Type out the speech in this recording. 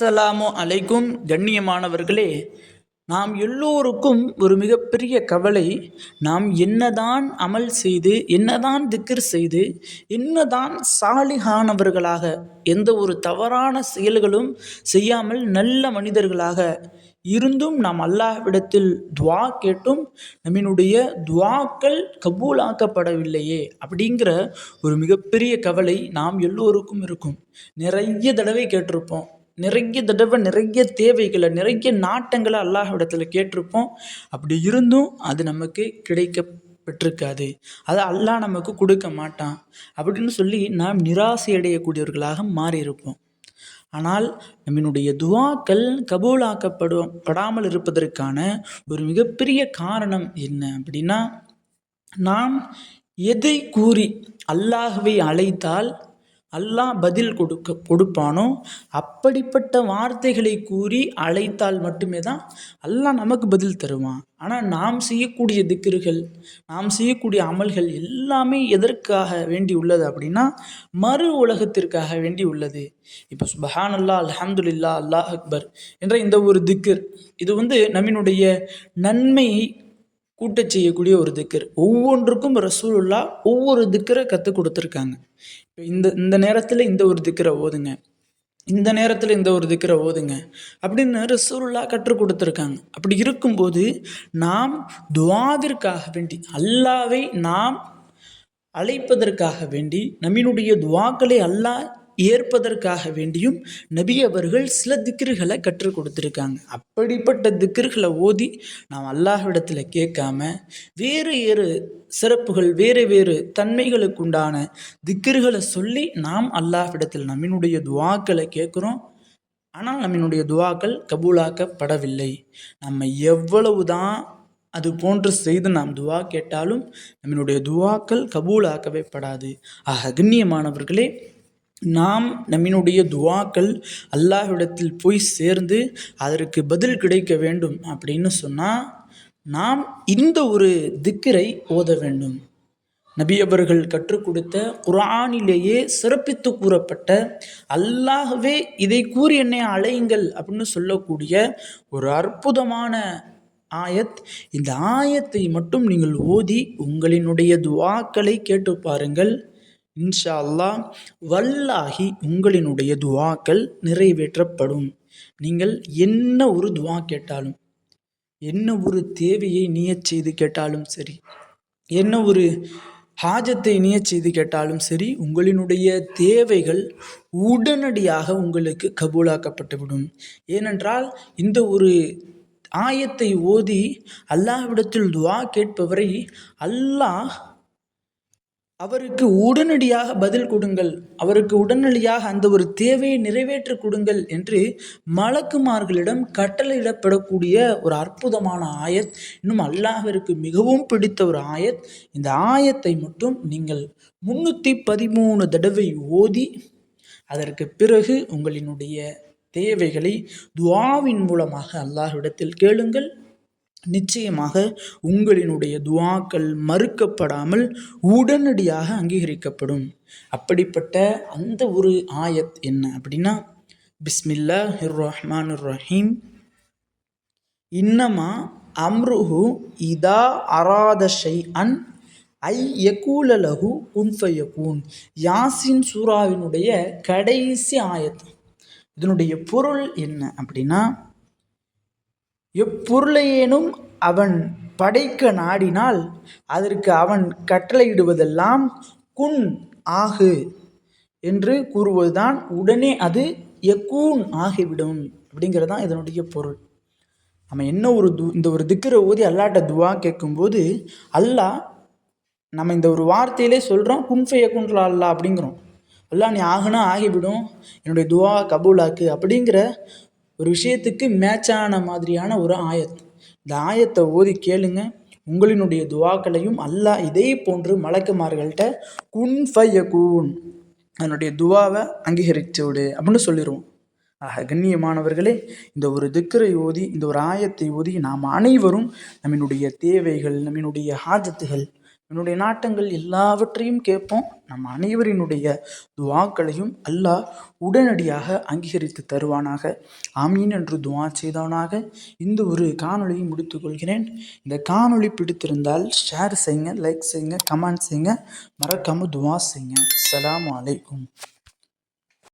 அஸ்ஸலாமு அலைக்கும். கண்ணியமானவர்களே நாம் எல்லோருக்கும் ஒரு மிகப்பெரிய கவலை நாம் என்னதான் அமல் செய்து என்னதான் திக்கர் செய்து என்னதான் சாலிகானவர்களாக எந்த ஒரு தவறான செயல்களும் செய்யாமல் நல்ல மனிதர்களாக இருந்தும் நாம் அல்லாஹ்விடத்தில் துவா கேட்டும் நம்மினுடைய துவாக்கள் கபூலாக்கப்படவில்லையே அப்படிங்கிற ஒரு மிகப்பெரிய கவலை நாம் எல்லோருக்கும் இருக்கும். நிறைய தடவை கேட்டிருப்போம். நிறைய தடவை நிறைய தேவைகளை நிறைய நாட்டங்களை அல்லாஹ்விடத்தில் கேட்டிருப்போம். அப்படி இருந்தும் அது நமக்கு கிடைக்க பெற்றிருக்காது அதை அல்லாஹ் நமக்கு கொடுக்க மாட்டான். அப்படின்னு சொல்லி நாம் நிராசை அடையக்கூடியவர்களாக மாறியிருப்போம். ஆனால் நம்மினுடைய துவாக்கள் கபூலாக்கப்படும் படாமல் இருப்பதற்கான ஒரு மிகப்பெரிய காரணம் என்ன அப்படின்னா நாம் எதை கூறி அல்லாஹுவை அழைத்தால் அல்லாஹ் பதில் கொடுக்க கொடுப்பானோ? அப்படிப்பட்ட வார்த்தைகளை கூறி அழைத்தால் மட்டுமே தான் அல்லாஹ் நமக்கு பதில் தருவான். ஆனால் நாம் செய்யக்கூடிய திக்ருகள் நாம் செய்யக்கூடிய அமல்கள் எல்லாமே எதற்காக வேண்டி உள்ளது அப்படின்னா மறு உலகத்திற்காக வேண்டி உள்ளது. இப்போ சுபஹான் அல்லா அலமதுல்லா அல்லாஹ் அக்பர் என்ற இந்த ஒரு திக்கர் இது வந்து நம்மினுடைய நன்மையை கூட்டச் செய்யக்கூடிய ஒரு திக்கர். ஒவ்வொன்றுக்கும் ரசூலுல்லா ஒவ்வொரு திக்கரை கற்றுக் கொடுத்துருக்காங்க. இப்போ இந்த இந்த நேரத்தில் இந்த ஒரு திக்கரை ஓதுங்க. இந்த நேரத்தில் இந்த ஒரு திக்கரை ஓதுங்க. அப்படின்னு ரசூலுல்லா கற்றுக் கொடுத்துருக்காங்க. அப்படி இருக்கும்போது நாம் துவாதிற்காக வேண்டி அல்லாவை நாம் அழைப்பதற்காக வேண்டி நம்மினுடைய துவாக்களை அல்லாஹ் ஏற்பதற்காக வேண்டியும் நபி அவர்கள் சில திக்ருகளை கற்றுக் கொடுத்துருக்காங்க. அப்படிப்பட்ட திக்ருகளை ஓதி நாம் அல்லாஹ்விடத்தில் கேட்காம வேறு வேறு சிறப்புகள் வேறு வேறு தன்மைகளுக்குண்டான திக்ருகளை சொல்லி நாம் அல்லாஹ்விடத்தில் நம்மினுடைய துவாக்களை கேட்குறோம். ஆனால் நம்மினுடைய துவாக்கள் கபூலாக்கப்படவில்லை. நம்ம எவ்வளவு தான் அது போன்று செய்து நாம் துவா கேட்டாலும் நம்மினுடைய துவாக்கள் கபூலாக்கவே படாது. ஆக கண்ணியமானவர்களே நாம் நம்மினுடைய துவாக்கள் அல்லாஹ்விடத்தில் போய் சேர்ந்து அதற்கு பதில் கிடைக்க வேண்டும் அப்படின்னு சொன்னால் நாம் இந்த ஒரு திக்கரை ஓத வேண்டும். நபி அவர்கள் கற்றுக் கொடுத்த குரானிலேயே சிறப்பித்து கூறப்பட்ட அல்லாகவே இதை கூறி என்னை அழையுங்கள் அப்படின்னு சொல்லக்கூடிய ஒரு அற்புதமான ஆயத். இந்த ஆயத்தை மட்டும் நீங்கள் ஓதி உங்களினுடைய துவாக்களை கேட்டு பாருங்கள். இன்ஷா அல்லாஹ் வல்லாகி உங்களினுடைய துவாக்கள் நிறைவேற்றப்படும். நீங்கள் என்ன ஒரு துவா கேட்டாலும் என்ன ஒரு தேவையை நீயச் செய்து கேட்டாலும் சரி என்ன ஒரு ஹாஜத்தை நீயச் செய்து கேட்டாலும் சரி உங்களினுடைய தேவைகள் உடனடியாக உங்களுக்கு கபூலாக்கப்பட்டுவிடும். ஏனென்றால் இந்த ஒரு ஆயத்தை ஓதி அல்லாஹ்விடத்தில் துவா கேட்பவரை அல்லாஹ் அவருக்கு உடனடியாக பதில் கொடுங்கள். அவருக்கு உடனடியாக அந்த ஒரு தேவையை நிறைவேற்றி கொடுங்கள் என்று மலக்குமார்களிடம் கட்டளையிடப்படக்கூடிய ஒரு அற்புதமான ஆயத் இன்னும் அல்லாஹிற்கு மிகவும் பிடித்த ஒரு ஆயத். இந்த ஆயத்தை மட்டும் நீங்கள் முன்னூற்றி பதிமூணு தடவை ஓதி அதற்கு பிறகு உங்களினுடைய தேவைகளை துவாவின் மூலமாக அல்லாஹ்விடத்தில் கேளுங்கள். நிச்சயமாக உங்களினுடைய துவாக்கள் மறுக்கப்படாமல் உடனடியாக அங்கீகரிக்கப்படும். அப்படிப்பட்ட அந்த ஒரு ஆயத் என்ன அப்படின்னா பிஸ்மில்லா ஹிர் ரஹ்மான் ரஹீம் இன்னமா அம்ருஹு இதா அராத ஷை அன் ஐ யகூலலகு குன்ஃபயகூன் யாசின் சூராவினுடைய கடைசி ஆயத். இதனுடைய பொருள் என்ன அப்படின்னா எப்பொருளையேனும் அவன் படைக்க நாடினால் அதற்கு அவன் கட்டளையிடுவதெல்லாம் குன் ஆகு என்று கூறுவதுதான் உடனே அது எக்கூன் ஆகிவிடும். அப்படிங்கிறது தான் இதனுடைய பொருள். நம்ம என்ன ஒரு து இந்த ஒரு திக்கரை ஊதி அல்லாட்ட துவா கேட்கும்போது அல்லாஹ் நம்ம இந்த ஒரு வார்த்தையிலே சொல்கிறோம் குன்ஃபைய குன்றா அல்லா அப்படிங்கிறோம். அல்லா நீ ஆகுனா ஆகிவிடும். என்னுடைய துவா கபூலாக்கு அப்படிங்கிற ஒரு விஷயத்துக்கு மேட்சான மாதிரியான ஒரு ஆயத் இந்த ஆயத்தை ஓதி கேளுங்க. உங்களினுடைய துவாக்களையும் அல்லாஹ் இதே போன்று மலக்குமார்கள்ட்ட குன் ஃபைய கூன் அதனுடைய துவாவை அங்கீகரித்து விடு அப்படின்னு சொல்லிடுவோம் ஆக கண்ணியமானவர்களே இந்த ஒரு திக்கரை ஓதி இந்த ஒரு ஆயத்தை ஓதி நாம் அனைவரும் நம்மினுடைய தேவைகள் நம்மினுடைய ஹாஜத்துகள் என்னுடைய நாட்டங்கள் எல்லாவற்றையும் கேட்போம். நம் அனைவரினுடைய துவாக்களையும் அல்லாஹ் உடனடியாக அங்கீகரித்து தருவானாக. ஆமீன் என்று துவா செய்தவனாக இந்த ஒரு காணொலியை முடித்துக்கொள்கிறேன் இந்த காணொலி பிடித்திருந்தால் ஷேர் செய்யுங்க லைக் செய்யுங்க கமெண்ட் செய்யுங்க. மறக்காமல் துவா செய்யுங்க. அஸ்ஸலாமு அலைக்கும்.